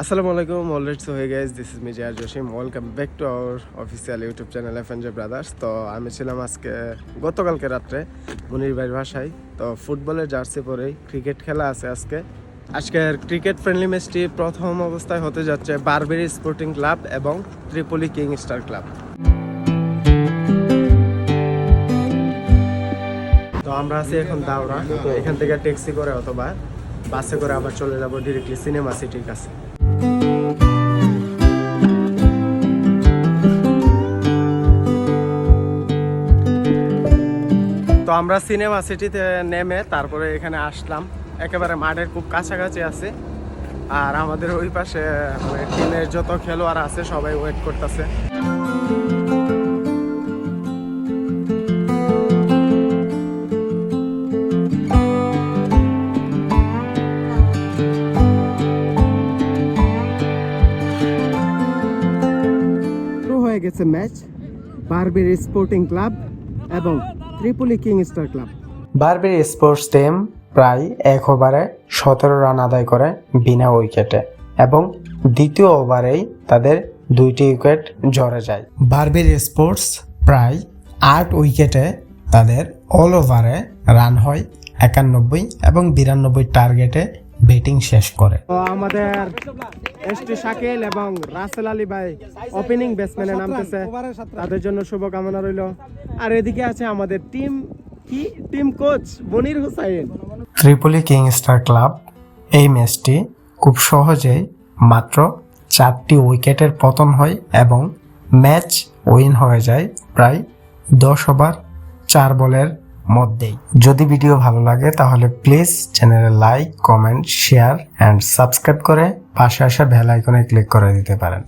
আসসালামু আলাইকুম অলরেড সো হয়ে গেছে this is Mizar Jasim welcome back to our official YouTube channel F J brothers তো আমি ছিলাম আজকে, গতকালকে রাত্রে মনির ভাইয়ের ভাষায় তো ফুটবলের জার্সি পরেই ক্রিকেট খেলা আছে আজকে। আজকের ক্রিকেট ফ্রেন্ডলি ম্যাচটি প্রথম অবস্থায় হতে যাচ্ছে বারবেরি স্পোর্টিং ক্লাব এবং ত্রিপলি কিং স্টার ক্লাব তো আমরা আছি এখন দাওরা, তো এখান থেকে ট্যাক্সি করে অথবা বাসে করে আবার চলে যাব ডিরেক্টলি সিনেমা সিটির কাছে। আমরা সিনেমা সিটিতে নেমে তারপরে এখানে আসলাম। একেবারে মাঠের খুব কাছাকাছি আছে। আর আমাদের ওই পাশে মানে টিমের যত খেলোয়াড় আছে, সবাই ওয়েট করতেছে। হয়ে গেছে ম্যাচ বারবের স্পোর্টিং ক্লাব এবং ত্রিপুলি কিং স্টার ক্লাব বারবের স্পোর্টস টিম প্রায় এক ওভারে সতেরো রান আদায় করে বিনা উইকেটে এবং দ্বিতীয় ওভারেই তাদের দুইটি উইকেট ঝরে যায়। বারবের স্পোর্টস প্রায় আট উইকেটে তাদের অল ওভারে রান হয় একানব্বই এবং বিরানব্বই টার্গেটে ব্যাটিং শেষ করে। আমাদের এস টি শাকিল এবং রাসেল আলী ভাই ওপেনিং ব্যাটসম্যানে নামতেছে। তাদের জন্য শুভকামনা রইল। আর এদিকে আছে আমাদের টিম কি? Team coach Monir Hossain. Tripoli king star club এই ম্যাচটি খুব সহজেই মাত্র চারটি উইকেটের পতন হয় এবং ম্যাচ উইন হয়ে যায় প্রায় দশ ওভার চার বলের মধ্যেই। যদি ভিডিও ভালো লাগে, তাহলে প্লিজ চ্যানেলে like comment share and subscribe করে পাশে আসা বেল আইকনে ক্লিক করে দিতে পারেন।